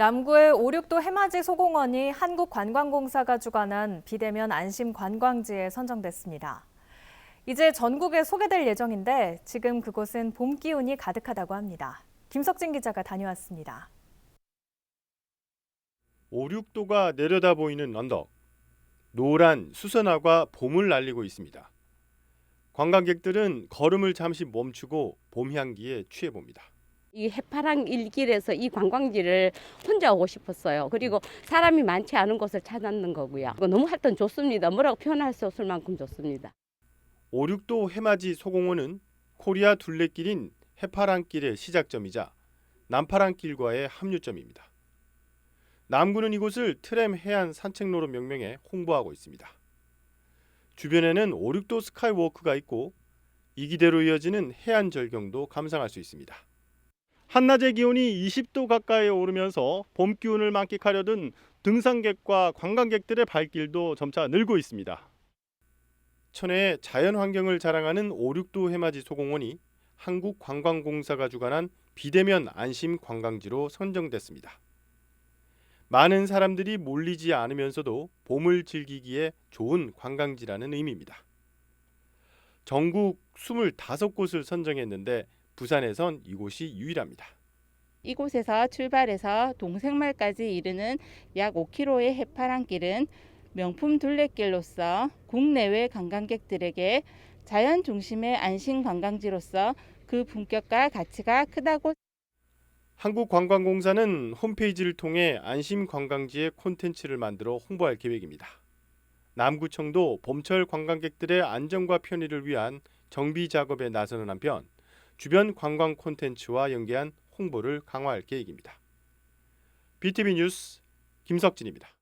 남구의 오륙도 해맞이 소공원이 한국관광공사가 주관한 비대면 안심 관광지에 선정됐습니다. 이제 전국에 소개될 예정인데 지금 그곳은 봄 기운이 가득하다고 합니다. 김석진 기자가 다녀왔습니다. 오륙도가 내려다 보이는 언덕. 노란 수선화가 봄을 날리고 있습니다. 관광객들은 걸음을 잠시 멈추고 봄 향기에 취해 봅니다. 이 해파랑 일길에서 이 관광지를 혼자 오고 싶었어요. 그리고 사람이 많지 않은 곳을 찾았는 거고요. 너무 하여튼 좋습니다. 뭐라고 표현할 수 없을 만큼 좋습니다. 오륙도 해맞이 소공원은 코리아 둘레길인 해파랑길의 시작점이자 남파랑길과의 합류점입니다. 남구는 이곳을 트램 해안 산책로로 명명해 홍보하고 있습니다. 주변에는 오륙도 스카이워크가 있고 이기대로 이어지는 해안 절경도 감상할 수 있습니다. 한낮의 기온이 20도 가까이 오르면서 봄 기운을 만끽하려던 등산객과 관광객들의 발길도 점차 늘고 있습니다. 천혜의 자연 환경을 자랑하는 오륙도 해맞이 소공원이 한국관광공사가 주관한 비대면 안심 관광지로 선정됐습니다. 많은 사람들이 몰리지 않으면서도 봄을 즐기기에 좋은 관광지라는 의미입니다. 전국 25곳을 선정했는데 부산에선 이곳이 유일합니다. 이곳에서 출발해서 동생말까지 이르는 약 5km의 해파랑길은 명품 둘레길로서 국내외 관광객들에게 자연 중심의 안심 관광지로서 그 품격과 가치가 크다고 한국관광공사는 홈페이지를 통해 안심 관광지의 콘텐츠를 만들어 홍보할 계획입니다. 남구청도 봄철 관광객들의 안전과 편의를 위한 정비 작업에 나서는 한편 주변 관광 콘텐츠와 연계한 홍보를 강화할 계획입니다. BTV 뉴스 김석진입니다.